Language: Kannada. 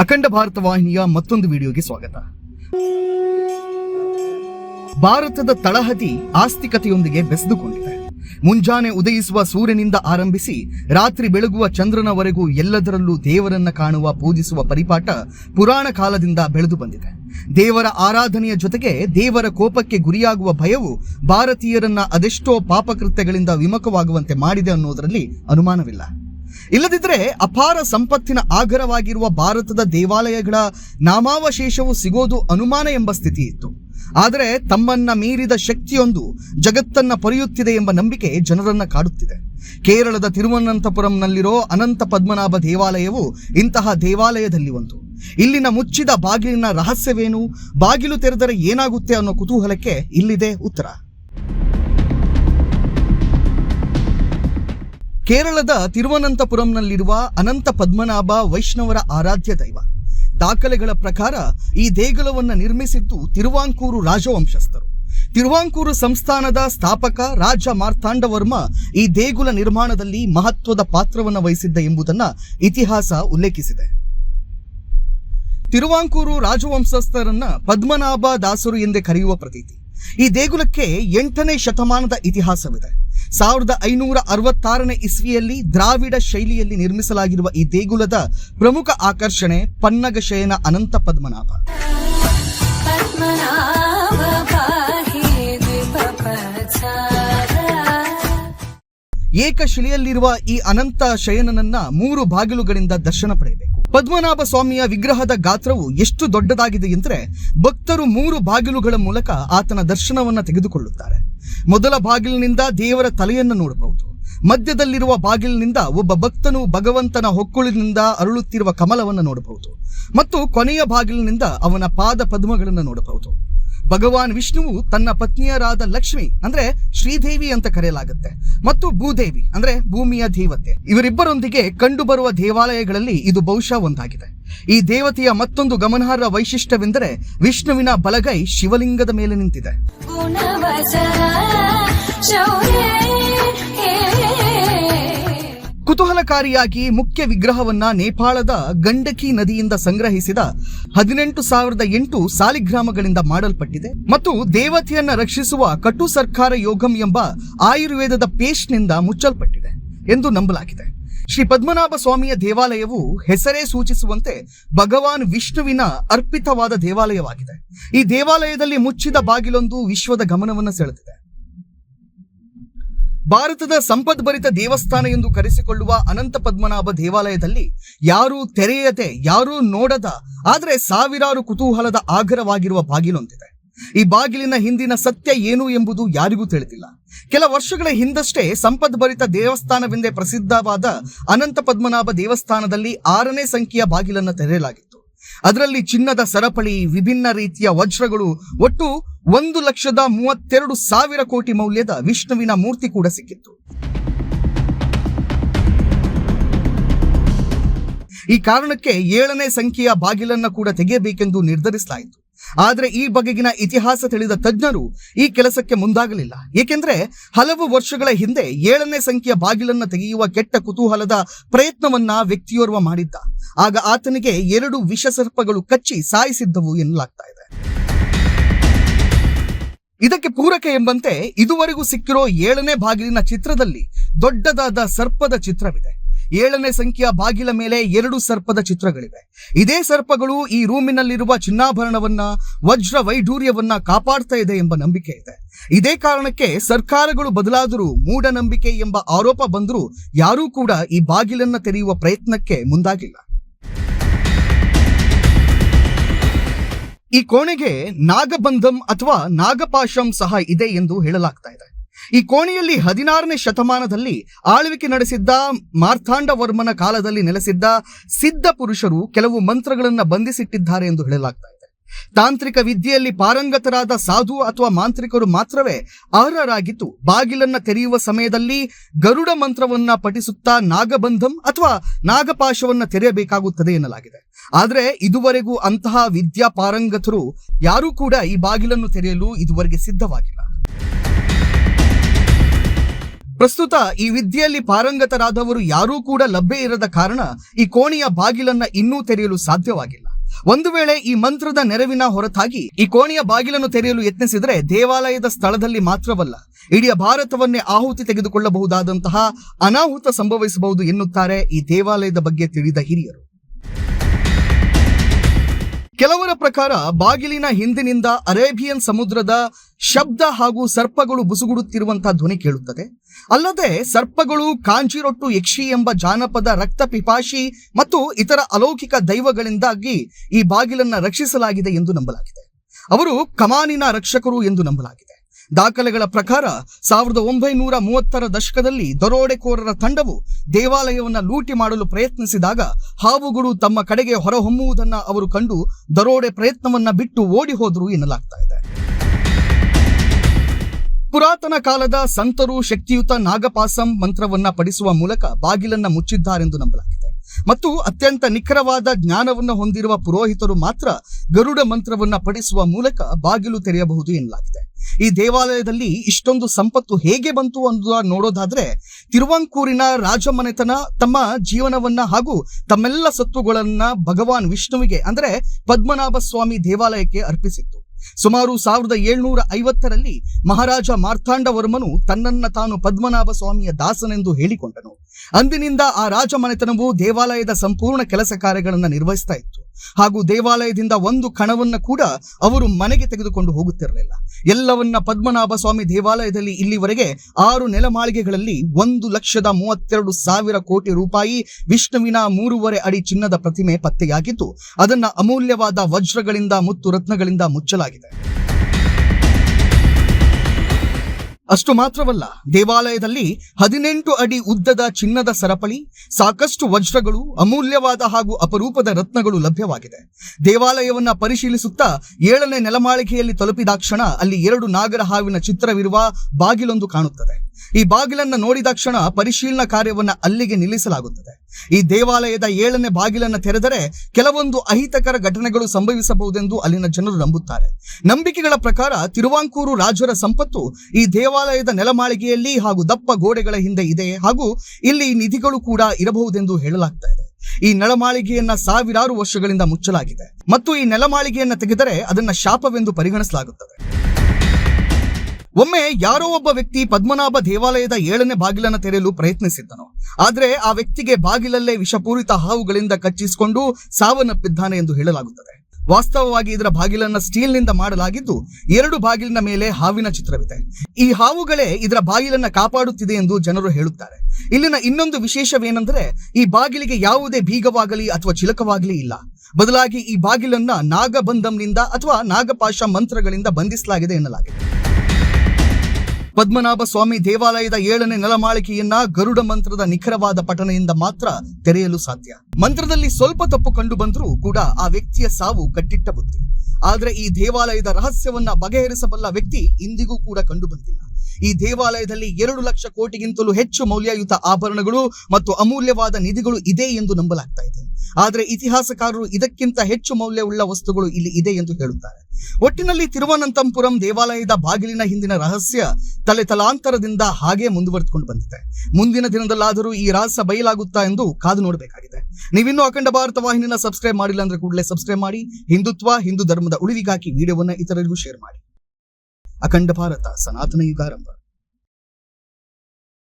ಅಖಂಡ ಭಾರತ ವಾಹಿನಿಯ ಮತ್ತೊಂದು ವಿಡಿಯೋಗೆ ಸ್ವಾಗತ. ಭಾರತದ ತಳಹದಿ ಆಸ್ತಿಕತೆಯೊಂದಿಗೆ ಬೆಸೆದುಕೊಂಡಿದೆ. ಮುಂಜಾನೆ ಉದಯಿಸುವ ಸೂರ್ಯನಿಂದ ಆರಂಭಿಸಿ ರಾತ್ರಿ ಬೆಳಗುವ ಚಂದ್ರನವರೆಗೂ ಎಲ್ಲದರಲ್ಲೂ ದೇವರನ್ನ ಕಾಣುವ, ಪೂಜಿಸುವ ಪರಿಪಾಠ ಪುರಾಣ ಕಾಲದಿಂದ ಬೆಳೆದು ಬಂದಿದೆ. ದೇವರ ಆರಾಧನೆಯ ಜೊತೆಗೆ ದೇವರ ಕೋಪಕ್ಕೆ ಗುರಿಯಾಗುವ ಭಯವು ಭಾರತೀಯರನ್ನ ಅದೆಷ್ಟೋ ಪಾಪಕೃತ್ಯಗಳಿಂದ ವಿಮುಖವಾಗುವಂತೆ ಮಾಡಿದೆ ಅನ್ನೋದರಲ್ಲಿ ಅನುಮಾನವಿಲ್ಲ. ಇಲ್ಲದಿದ್ದರೆ ಅಪಾರ ಸಂಪತ್ತಿನ ಆಗರವಾಗಿರುವ ಭಾರತದ ದೇವಾಲಯಗಳ ನಾಮಾವಶೇಷವು ಸಿಗೋದು ಅನುಮಾನ ಎಂಬ ಸ್ಥಿತಿ ಇತ್ತು ಆದರೆ ತಮ್ಮನ್ನ ಮೀರಿದ ಶಕ್ತಿಯೊಂದು ಜಗತ್ತನ್ನ ಪೊರೆಯುತ್ತಿದೆ ಎಂಬ ನಂಬಿಕೆ ಜನರನ್ನ ಕಾಡುತ್ತಿದೆ. ಕೇರಳದ ತಿರುವನಂತಪುರಂನಲ್ಲಿರೋ ಅನಂತ ಪದ್ಮನಾಭ ದೇವಾಲಯವು ಇಂತಹ ದೇವಾಲಯದಲ್ಲಿ ಒಂದು. ಇಲ್ಲಿನ ಮುಚ್ಚಿದ ಬಾಗಿಲಿನ ರಹಸ್ಯವೇನು? ಬಾಗಿಲು ತೆರೆದರೆ ಏನಾಗುತ್ತೆ ಅನ್ನೋ ಕುತೂಹಲಕ್ಕೆ ಇಲ್ಲಿದೆ ಉತ್ತರ. ಕೇರಳದ ತಿರುವನಂತಪುರಂನಲ್ಲಿರುವ ಅನಂತ ಪದ್ಮನಾಭ ವೈಷ್ಣವರ ಆರಾಧ್ಯ ದೈವ. ದಾಖಲೆಗಳ ಪ್ರಕಾರ ಈ ದೇಗುಲವನ್ನು ನಿರ್ಮಿಸಿದ್ದು ತಿರುವಾಂಕೂರು ರಾಜವಂಶಸ್ಥರು. ತಿರುವಾಂಕೂರು ಸಂಸ್ಥಾನದ ಸ್ಥಾಪಕ ರಾಜ ಮಾರ್ತಾಂಡವರ್ಮ ಈ ದೇಗುಲ ನಿರ್ಮಾಣದಲ್ಲಿ ಮಹತ್ವದ ಪಾತ್ರವನ್ನು ವಹಿಸಿದ್ದ ಎಂಬುದನ್ನ ಇತಿಹಾಸ ಉಲ್ಲೇಖಿಸಿದೆ. ತಿರುವಾಂಕೂರು ರಾಜವಂಶಸ್ಥರನ್ನ ಪದ್ಮನಾಭ ದಾಸರು ಎಂದೇ ಕರೆಯುವ ಪ್ರತೀತಿ. ಈ ದೇಗುಲಕ್ಕೆ ಎಂಟನೇ ಶತಮಾನದ ಇತಿಹಾಸವಿದೆ. ಸಾವಿರದ ಐನೂರ ಅರವತ್ತಾರನೇ ಇಸ್ವಿಯಲ್ಲಿ ದ್ರಾವಿಡ ಶೈಲಿಯಲ್ಲಿ ನಿರ್ಮಿಸಲಾಗಿರುವ ಈ ದೇಗುಲದ ಪ್ರಮುಖ ಆಕರ್ಷಣೆ ಪನ್ನಗ ಶಯನ ಅನಂತ ಪದ್ಮನಾಭ. ಏಕಶಿಲೆಯಲ್ಲಿರುವ ಈ ಅನಂತ ಶಯನನನ್ನ ಮೂರು ಬಾಗಿಲುಗಳಿಂದ ದರ್ಶನ ಪಡೆಯಬೇಕು. ಪದ್ಮನಾಭ ಸ್ವಾಮಿಯ ವಿಗ್ರಹದ ಗಾತ್ರವು ಎಷ್ಟು ದೊಡ್ಡದಾಗಿದೆ ಎಂದರೆ ಭಕ್ತರು ಮೂರು ಬಾಗಿಲುಗಳ ಮೂಲಕ ಆತನ ದರ್ಶನವನ್ನು ತೆಗೆದುಕೊಳ್ಳುತ್ತಾರೆ. ಮೊದಲ ಬಾಗಿಲಿನಿಂದ ದೇವರ ತಲೆಯನ್ನು ನೋಡಬಹುದು. ಮಧ್ಯದಲ್ಲಿರುವ ಬಾಗಿಲಿನಿಂದ ಒಬ್ಬ ಭಕ್ತನು ಭಗವಂತನ ಹೊಕ್ಕುಳಿನಿಂದ ಅರಳುತ್ತಿರುವ ಕಮಲವನ್ನು ನೋಡಬಹುದು. ಮತ್ತು ಕೊನೆಯ ಬಾಗಿಲಿನಿಂದ ಅವನ ಪಾದ ಪದ್ಮಗಳನ್ನು ನೋಡಬಹುದು. ಭಗವಾನ್ ವಿಷ್ಣುವು ತನ್ನ ಪತ್ನಿಯರಾದ ಲಕ್ಷ್ಮಿ, ಅಂದ್ರೆ ಶ್ರೀದೇವಿ ಅಂತ ಕರೆಯಲಾಗುತ್ತೆ, ಮತ್ತು ಭೂದೇವಿ, ಅಂದ್ರೆ ಭೂಮಿಯ ದೇವತೆ. ಇವರಿಬ್ಬರೊಂದಿಗೆ ಕಂಡುಬರುವ ದೇವಾಲಯಗಳಲ್ಲಿ ಇದು ಬಹುಶಃ ಒಂದಾಗಿದೆ. ಈ ದೇವತೆಯ ಮತ್ತೊಂದು ಗಮನಾರ್ಹ ವೈಶಿಷ್ಟ್ಯವೆಂದರೆ ವಿಷ್ಣುವಿನ ಬಲಗೈ ಶಿವಲಿಂಗದ ಮೇಲೆ ನಿಂತಿದೆ. ಕುತೂಹಲಕಾರಿಯಾಗಿ ಮುಖ್ಯ ವಿಗ್ರಹವನ್ನ ನೇಪಾಳದ ಗಂಡಕಿ ನದಿಯಿಂದ ಸಂಗ್ರಹಿಸಿದ ಹದಿನೆಂಟು ಸಾವಿರದ ಎಂಟು ಸಾಲಿಗ್ರಾಮಗಳಿಂದ ಮಾಡಲ್ಪಟ್ಟಿದೆ. ಮತ್ತು ದೇವತೆಯನ್ನ ರಕ್ಷಿಸುವ ಕಟು ಸರ್ಕಾರ ಯೋಗಂ ಎಂಬ ಆಯುರ್ವೇದದ ಪೇಸ್ಟ್ನಿಂದ ಮುಚ್ಚಲ್ಪಟ್ಟಿದೆ ಎಂದು ನಂಬಲಾಗಿದೆ. ಶ್ರೀ ಪದ್ಮನಾಭ ಸ್ವಾಮಿಯ ದೇವಾಲಯವು ಹೆಸರೇ ಸೂಚಿಸುವಂತೆ ಭಗವಾನ್ ವಿಷ್ಣುವಿನ ಅರ್ಪಿತವಾದ ದೇವಾಲಯವಾಗಿದೆ. ಈ ದೇವಾಲಯದಲ್ಲಿ ಮುಚ್ಚಿದ ಬಾಗಿಲೊಂದು ವಿಶ್ವದ ಗಮನವನ್ನು ಸೆಳೆದಿದೆ. ಭಾರತದ ಸಂಪದ್ಭರಿತ ದೇವಸ್ಥಾನ ಎಂದು ಕರೆಸಿಕೊಳ್ಳುವ ಅನಂತ ಪದ್ಮನಾಭ ದೇವಾಲಯದಲ್ಲಿ ಯಾರೂ ತೆರೆಯದೆ, ಯಾರೂ ನೋಡದ, ಆದರೆ ಸಾವಿರಾರು ಕುತೂಹಲದ ಆಗರವಾಗಿರುವ ಬಾಗಿಲೊಂದಿದೆ. ಈ ಬಾಗಿಲಿನ ಹಿಂದಿನ ಸತ್ಯ ಏನು ಎಂಬುದು ಯಾರಿಗೂ ತಿಳಿದಿಲ್ಲ. ಕೆಲ ವರ್ಷಗಳ ಹಿಂದಷ್ಟೇ ಸಂಪದ್ಭರಿತ ದೇವಸ್ಥಾನವೆಂದೇ ಪ್ರಸಿದ್ಧವಾದ ಅನಂತ ಪದ್ಮನಾಭ ದೇವಸ್ಥಾನದಲ್ಲಿ ಆರನೇ ಸಂಖ್ಯೆಯ ಬಾಗಿಲನ್ನು ತೆರೆಯಲಾಗಿತ್ತು ಅದರಲ್ಲಿ ಚಿನ್ನದ ಸರಪಳಿ, ವಿಭಿನ್ನ ರೀತಿಯ ವಜ್ರಗಳು, ಒಟ್ಟು ಒಂದು ಲಕ್ಷದ ಮೂವತ್ತೆರಡು ಸಾವಿರ ಕೋಟಿ ಮೌಲ್ಯದ ವಿಷ್ಣುವಿನ ಮೂರ್ತಿ ಕೂಡ ಸಿಕ್ಕಿತ್ತು. ಈ ಕಾರಣಕ್ಕೆ ಏಳನೇ ಸಂಖ್ಯೆಯ ಬಾಗಿಲನ್ನು ಕೂಡ ತೆಗೆಯಬೇಕೆಂದು ನಿರ್ಧರಿಸಲಾಯಿತು. ಆದರೆ ಈ ಬಗೆಗಿನ ಇತಿಹಾಸ ತಿಳಿದ ತಜ್ಞರು ಈ ಕೆಲಸಕ್ಕೆ ಮುಂದಾಗಲಿಲ್ಲ. ಏಕೆಂದರೆ ಹಲವು ವರ್ಷಗಳ ಹಿಂದೆ ಏಳನೇ ಸಂಖ್ಯೆಯ ಬಾಗಿಲನ್ನು ತೆಗೆಯುವ ಕೆಟ್ಟ ಕುತೂಹಲದ ಪ್ರಯತ್ನವನ್ನ ವ್ಯಕ್ತಿಯೋರ್ವ ಮಾಡಿದ್ದ. ಆಗ ಆತನಿಗೆ ಎರಡು ವಿಷ ಸರ್ಪಗಳು ಕಚ್ಚಿ ಸಾಯಿಸಿದ್ದವು ಎನ್ನಲಾಗ್ತಾ ಇದೆ. ಇದಕ್ಕೆ ಪೂರಕ ಎಂಬಂತೆ ಇದುವರೆಗೂ ಸಿಕ್ಕಿರೋ ಏಳನೇ ಬಾಗಿಲಿನ ಚಿತ್ರದಲ್ಲಿ ದೊಡ್ಡದಾದ ಸರ್ಪದ ಚಿತ್ರವಿದೆ. ಏಳನೇ ಸಂಖ್ಯೆಯ ಬಾಗಿಲ ಮೇಲೆ ಎರಡು ಸರ್ಪದ ಚಿತ್ರಗಳಿವೆ. ಇದೇ ಸರ್ಪಗಳು ಈ ರೂಮಿನಲ್ಲಿರುವ ಚಿನ್ನಾಭರಣವನ್ನ, ವಜ್ರ ವೈಢೂರ್ಯವನ್ನ ಕಾಪಾಡ್ತಾ ಇದೆ ಎಂಬ ನಂಬಿಕೆ ಇದೆ. ಇದೇ ಕಾರಣಕ್ಕೆ ಸರ್ಕಾರಗಳು ಬದಲಾದರೂ ಮೂಢನಂಬಿಕೆ ಎಂಬ ಆರೋಪ ಬಂದರೂ ಯಾರೂ ಕೂಡ ಈ ಬಾಗಿಲನ್ನ ತೆರೆಯುವ ಪ್ರಯತ್ನಕ್ಕೆ ಮುಂದಾಗಿಲ್ಲ. ಈ ಕೋಣೆಗೆ ನಾಗಬಂಧಂ ಅಥವಾ ನಾಗಪಾಶಂ ಸಹ ಇದೆ ಎಂದು ಹೇಳಲಾಗ್ತಾ ಇದೆ. ಈ ಕೋಣೆಯಲ್ಲಿ ಹದಿನಾರನೇ ಶತಮಾನದಲ್ಲಿ ಆಳ್ವಿಕೆ ನಡೆಸಿದ್ದ ಮಾರ್ಥಾಂಡವರ್ಮನ ಕಾಲದಲ್ಲಿ ನೆಲೆಸಿದ್ದ ಸಿದ್ಧ ಪುರುಷರು ಕೆಲವು ಮಂತ್ರಗಳನ್ನ ಬಂಧಿಸಿಟ್ಟಿದ್ದಾರೆ ಎಂದು ಹೇಳಲಾಗ್ತಾ ಇದೆ. ತಾಂತ್ರಿಕ ವಿದ್ಯೆಯಲ್ಲಿ ಪಾರಂಗತರಾದ ಸಾಧು ಅಥವಾ ಮಾಂತ್ರಿಕರು ಮಾತ್ರವೇ ಅರ್ಹರಾಗಿದ್ದು ಬಾಗಿಲನ್ನ ತೆರೆಯುವ ಸಮಯದಲ್ಲಿ ಗರುಡ ಮಂತ್ರವನ್ನ ಪಠಿಸುತ್ತಾ ನಾಗಬಂಧಂ ಅಥವಾ ನಾಗಪಾಶವನ್ನ ತೆರೆಯಬೇಕಾಗುತ್ತದೆ ಎನ್ನಲಾಗಿದೆ. ಆದರೆ ಇದುವರೆಗೂ ಅಂತಹ ವಿದ್ಯಾ ಪಾರಂಗತರು ಯಾರೂ ಕೂಡ ಈ ಬಾಗಿಲನ್ನು ತೆರೆಯಲು ಇದುವರೆಗೆ ಸಿದ್ಧವಾಗಿಲ್ಲ. ಪ್ರಸ್ತುತ ಈ ವಿದ್ಯೆಯಲ್ಲಿ ಪಾರಂಗತರಾದವರು ಯಾರೂ ಕೂಡ ಲಭ್ಯ ಇರದ ಕಾರಣ ಈ ಕೋಣೆಯ ಬಾಗಿಲನ್ನ ಇನ್ನೂ ತೆರೆಯಲು ಸಾಧ್ಯವಾಗಿಲ್ಲ. ಒಂದು ವೇಳೆ ಈ ಮಂತ್ರದ ನೆರವಿನ ಹೊರತಾಗಿ ಈ ಕೋಣೆಯ ಬಾಗಿಲನ್ನು ತೆರೆಯಲು ಯತ್ನಿಸಿದರೆ ದೇವಾಲಯದ ಸ್ಥಳದಲ್ಲಿ ಮಾತ್ರವಲ್ಲ, ಇಡೀ ಭಾರತವನ್ನೇ ಆಹುತಿ ತೆಗೆದುಕೊಳ್ಳಬಹುದಾದಂತಹ ಅನಾಹುತ ಸಂಭವಿಸಬಹುದು ಎನ್ನುತ್ತಾರೆ ಈ ದೇವಾಲಯದ ಬಗ್ಗೆ ತಿಳಿದ ಹಿರಿಯರು. ಕೆಲವರ ಪ್ರಕಾರ ಬಾಗಿಲಿನ ಹಿಂದಿನಿಂದ ಅರೇಬಿಯನ್ ಸಮುದ್ರದ ಶಬ್ದ ಹಾಗೂ ಸರ್ಪಗಳು ಬುಸುಗುಡುತ್ತಿರುವಂತಹ ಧ್ವನಿ ಕೇಳುತ್ತದೆ. ಅಲ್ಲದೆ ಸರ್ಪಗಳು ಕಾಂಚಿರೊಟ್ಟು ಯಕ್ಷಿ ಎಂಬ ಜಾನಪದ ರಕ್ತ ಪಿಪಾಶಿ ಮತ್ತು ಇತರ ಅಲೌಕಿಕ ದೈವಗಳಿಂದಾಗಿ ಈ ಬಾಗಿಲನ್ನ ರಕ್ಷಿಸಲಾಗಿದೆ ಎಂದು ನಂಬಲಾಗಿದೆ. ಅವರು ಕಮಾನಿನ ರಕ್ಷಕರು ಎಂದು ನಂಬಲಾಗಿದೆ. ದಾಖಲೆಗಳ ಪ್ರಕಾರ ಸಾವಿರದ ಒಂಬೈನೂರ ಮೂವತ್ತರ ದಶಕದಲ್ಲಿ ದರೋಡೆಕೋರರ ತಂಡವು ದೇವಾಲಯವನ್ನು ಲೂಟಿ ಮಾಡಲು ಪ್ರಯತ್ನಿಸಿದಾಗ ಹಾವುಗಳು ತಮ್ಮ ಕಡೆಗೆ ಹೊರಹೊಮ್ಮುವುದನ್ನು ಅವರು ಕಂಡು ದರೋಡೆ ಪ್ರಯತ್ನವನ್ನ ಬಿಟ್ಟು ಓಡಿ ಹೋದರು ಎನ್ನಲಾಗ್ತಾ ಇದೆ. ಪುರಾತನ ಕಾಲದ ಸಂತರು ಶಕ್ತಿಯುತ ನಾಗಪಾಸಂ ಮಂತ್ರವನ್ನ ಪಡಿಸುವ ಮೂಲಕ ಬಾಗಿಲನ್ನ ಮುಚ್ಚಿದ್ದಾರೆಂದು ನಂಬಲಾಗಿದೆ. ಮತ್ತು ಅತ್ಯಂತ ನಿಖರವಾದ ಜ್ಞಾನವನ್ನು ಹೊಂದಿರುವ ಪುರೋಹಿತರು ಮಾತ್ರ ಗರುಡ ಮಂತ್ರವನ್ನ ಪಡಿಸುವ ಮೂಲಕ ಬಾಗಿಲು ತೆರೆಯಬಹುದು ಎನ್ನಲಾಗಿದೆ. ಈ ದೇವಾಲಯದಲ್ಲಿ ಇಷ್ಟೊಂದು ಸಂಪತ್ತು ಹೇಗೆ ಬಂತು ಅಂತ ನೋಡೋದಾದ್ರೆ, ತಿರುವಂಕೂರಿನ ರಾಜಮನೆತನ ತಮ್ಮ ಜೀವನವನ್ನ ಹಾಗೂ ತಮ್ಮೆಲ್ಲ ಸತ್ತುಗಳನ್ನ ಭಗವಾನ್ ವಿಷ್ಣುವಿಗೆ, ಅಂದ್ರೆ ಪದ್ಮನಾಭ ಸ್ವಾಮಿ ದೇವಾಲಯಕ್ಕೆ ಅರ್ಪಿಸಿತ್ತು. ಸುಮಾರು ಸಾವಿರದ ಏಳ್ನೂರ ಐವತ್ತರಲ್ಲಿ ಮಹಾರಾಜ ಮಾರ್ಥಾಂಡವರ್ಮನು ತನ್ನನ್ನ ತಾನು ಪದ್ಮನಾಭ ಸ್ವಾಮಿಯ ದಾಸನೆಂದು ಹೇಳಿಕೊಂಡನು. ಅಂದಿನಿಂದ ಆ ರಾಜಮನೆತನವು ದೇವಾಲಯದ ಸಂಪೂರ್ಣ ಕೆಲಸ ಕಾರ್ಯಗಳನ್ನು ನಿರ್ವಹಿಸ್ತಾ ಇತ್ತು. ಹಾಗೂ ದೇವಾಲಯದಿಂದ ಒಂದು ಕಣವನ್ನ ಕೂಡ ಅವರು ಮನೆಗೆ ತೆಗೆದುಕೊಂಡು ಹೋಗುತ್ತಿರಲಿಲ್ಲ. ಎಲ್ಲವನ್ನ ಪದ್ಮನಾಭ ಸ್ವಾಮಿ ದೇವಾಲಯದಲ್ಲಿ ಇಲ್ಲಿವರೆಗೆ ಆರು ನೆಲಮಾಳಿಗೆಗಳಲ್ಲಿ ಒಂದು ಲಕ್ಷದ ಮೂವತ್ತೆರಡು ಸಾವಿರ ಕೋಟಿ ರೂಪಾಯಿ ವಿಷ್ಣುವಿನ ಮೂರುವರೆ ಅಡಿ ಚಿನ್ನದ ಪ್ರತಿಮೆ ಪತ್ತೆಯಾಗಿದ್ದು, ಅದನ್ನ ಅಮೂಲ್ಯವಾದ ವಜ್ರಗಳಿಂದ ಮುತ್ತು ರತ್ನಗಳಿಂದ ಮುಚ್ಚಲಾಗಿದೆ. ಅಷ್ಟು ಮಾತ್ರವಲ್ಲ, ದೇವಾಲಯದಲ್ಲಿ ಹದಿನೆಂಟು ಅಡಿ ಉದ್ದದ ಚಿನ್ನದ ಸರಪಳಿ, ಸಾಕಷ್ಟು ವಜ್ರಗಳು, ಅಮೂಲ್ಯವಾದ ಹಾಗೂ ಅಪರೂಪದ ರತ್ನಗಳು ಲಭ್ಯವಾಗಿದೆ. ದೇವಾಲಯವನ್ನ ಪರಿಶೀಲಿಸುತ್ತಾ ಏಳನೇ ನೆಲಮಾಳಿಗೆಯಲ್ಲಿ ತಲುಪಿದಾಕ್ಷಣ ಅಲ್ಲಿ ಎರಡು ನಾಗರ ಹಾವಿನ ಚಿತ್ರವಿರುವ ಬಾಗಿಲೊಂದು ಕಾಣುತ್ತದೆ. ಈ ಬಾಗಿಲನ್ನ ನೋಡಿದಾಕ್ಷಣ ಪರಿಶೀಲನಾ ಕಾರ್ಯವನ್ನ ಅಲ್ಲಿಗೆ ನಿಲ್ಲಿಸಲಾಗುತ್ತದೆ. ಈ ದೇವಾಲಯದ ಏಳನೇ ಬಾಗಿಲನ್ನು ತೆರೆದರೆ ಕೆಲವೊಂದು ಅಹಿತಕರ ಘಟನೆಗಳು ಸಂಭವಿಸಬಹುದೆಂದು ಅಲ್ಲಿನ ಜನರು ನಂಬುತ್ತಾರೆ. ನಂಬಿಕೆಗಳ ಪ್ರಕಾರ ತಿರುವಾಂಕೂರು ರಾಜರ ಸಂಪತ್ತು ಈ ದೇವಾಲಯದ ನೆಲಮಾಳಿಗೆಯಲ್ಲಿ ಹಾಗೂ ದಪ್ಪ ಗೋಡೆಗಳ ಹಿಂದೆ ಇದೆ ಹಾಗೂ ಇಲ್ಲಿ ನಿಧಿಗಳು ಕೂಡ ಇರಬಹುದೆಂದು ಹೇಳಲಾಗ್ತಾ ಇದೆ. ಈ ನೆಲಮಾಳಿಗೆಯನ್ನ ಸಾವಿರಾರು ವರ್ಷಗಳಿಂದ ಮುಚ್ಚಲಾಗಿದೆ. ಮತ್ತು ಈ ನೆಲಮಾಳಿಗೆಯನ್ನ ತೆಗೆದರೆ ಅದನ್ನ ಶಾಪವೆಂದು ಪರಿಗಣಿಸಲಾಗುತ್ತದೆ. ಒಮ್ಮೆ ಯಾರೋ ಒಬ್ಬ ವ್ಯಕ್ತಿ ಪದ್ಮನಾಭ ದೇವಾಲಯದ ಏಳನೇ ಬಾಗಿಲನ್ನು ತೆರೆಯಲು ಪ್ರಯತ್ನಿಸಿದ್ದನು. ಆದರೆ ಆ ವ್ಯಕ್ತಿಗೆ ಬಾಗಿಲಲ್ಲೇ ವಿಷಪೂರಿತ ಹಾವುಗಳಿಂದ ಕಚ್ಚಿಸಿಕೊಂಡು ಸಾವನ್ನಪ್ಪಿದ್ದಾನೆ ಎಂದು ಹೇಳಲಾಗುತ್ತದೆ. ವಾಸ್ತವವಾಗಿ ಇದರ ಬಾಗಿಲನ್ನ ಸ್ಟೀಲ್ನಿಂದ ಮಾಡಲಾಗಿದ್ದು ಎರಡು ಬಾಗಿಲಿನ ಮೇಲೆ ಹಾವಿನ ಚಿತ್ರವಿದೆ. ಈ ಹಾವುಗಳೇ ಇದರ ಬಾಗಿಲನ್ನ ಕಾಪಾಡುತ್ತಿದೆ ಎಂದು ಜನರು ಹೇಳುತ್ತಾರೆ. ಇಲ್ಲಿನ ಇನ್ನೊಂದು ವಿಶೇಷವೇನೆಂದರೆ ಈ ಬಾಗಿಲಿಗೆ ಯಾವುದೇ ಬೀಗವಾಗಲಿ ಅಥವಾ ಚಿಲಕವಾಗಲಿ ಇಲ್ಲ. ಬದಲಾಗಿ ಈ ಬಾಗಿಲನ್ನ ನಾಗಬಂಧಂನಿಂದ ಅಥವಾ ನಾಗಪಾಶ ಮಂತ್ರಗಳಿಂದ ಬಂಧಿಸಲಾಗಿದೆ ಎನ್ನಲಾಗಿದೆ. ಪದ್ಮನಾಭ ಸ್ವಾಮಿ ದೇವಾಲಯದ ಏಳನೇ ನೆಲಮಾಳಿಕೆಯನ್ನ ಗರುಡ ಮಂತ್ರದ ನಿಖರವಾದ ಪಠನೆಯಿಂದ ಮಾತ್ರ ತೆರೆಯಲು ಸಾಧ್ಯ. ಮಂತ್ರದಲ್ಲಿ ಸ್ವಲ್ಪ ತಪ್ಪು ಕಂಡು ಬಂದರೂ ಕೂಡ ಆ ವ್ಯಕ್ತಿಯ ಸಾವು ಕಟ್ಟಿಟ್ಟ ಬುದ್ಧಿ. ಆದ್ರೆ ಈ ದೇವಾಲಯದ ರಹಸ್ಯವನ್ನ ಬಗೆಹರಿಸಬಲ್ಲ ವ್ಯಕ್ತಿ ಇಂದಿಗೂ ಕೂಡ ಕಂಡು ಬಂದಿಲ್ಲ. ಈ ದೇವಾಲಯದಲ್ಲಿ ಎರಡು ಲಕ್ಷ ಕೋಟಿಗಿಂತಲೂ ಹೆಚ್ಚು ಮೌಲ್ಯಯುತ ಆಭರಣಗಳು ಮತ್ತು ಅಮೂಲ್ಯವಾದ ನಿಧಿಗಳು ಇದೆ ಎಂದು ನಂಬಲಾಗ್ತಾ ಇದೆ. ಆದ್ರೆ ಇತಿಹಾಸಕಾರರು ಇದಕ್ಕಿಂತ ಹೆಚ್ಚು ಮೌಲ್ಯವುಳ್ಳ ವಸ್ತುಗಳು ಇಲ್ಲಿ ಇದೆ ಎಂದು ಹೇಳುತ್ತಾರೆ. ಒಟ್ಟಿನಲ್ಲಿ ತಿರುವನಂತಪುರಂ ದೇವಾಲಯದ ಬಾಗಿಲಿನ ಹಿಂದಿನ ರಹಸ್ಯ ತಲೆ ತಲಾಂತರದಿಂದ ಹಾಗೆ ಮುಂದುವರೆದುಕೊಂಡು ಬಂದಿದೆ. ಮುಂದಿನ ದಿನದಲ್ಲಾದರೂ ಈ ರಹಸ್ಯ ಬಯಲಾಗುತ್ತಾ ಎಂದು ಕಾದು ನೋಡಬೇಕಾಗಿದೆ. ನೀವಿನ್ನೂ ಅಖಂಡ ಭಾರತ ವಾಹಿನಿನ ಸಬ್ಸ್ಕ್ರೈಬ್ ಮಾಡಿಲ್ಲ ಅಂದ್ರೆ ಕೂಡಲೇ ಸಬ್ಸ್ಕ್ರೈಬ್ ಮಾಡಿ, ಹಿಂದುತ್ವ, ಹಿಂದೂ ಧರ್ಮದ ಉಳಿವಿಗಾಗಿ ವಿಡಿಯೋವನ್ನು ಇತರರಿಗೂ ಶೇರ್ ಮಾಡಿ. ಅಖಂಡ ಭಾರತ, ಸನಾತನ ಯುಗಾರಂಭ.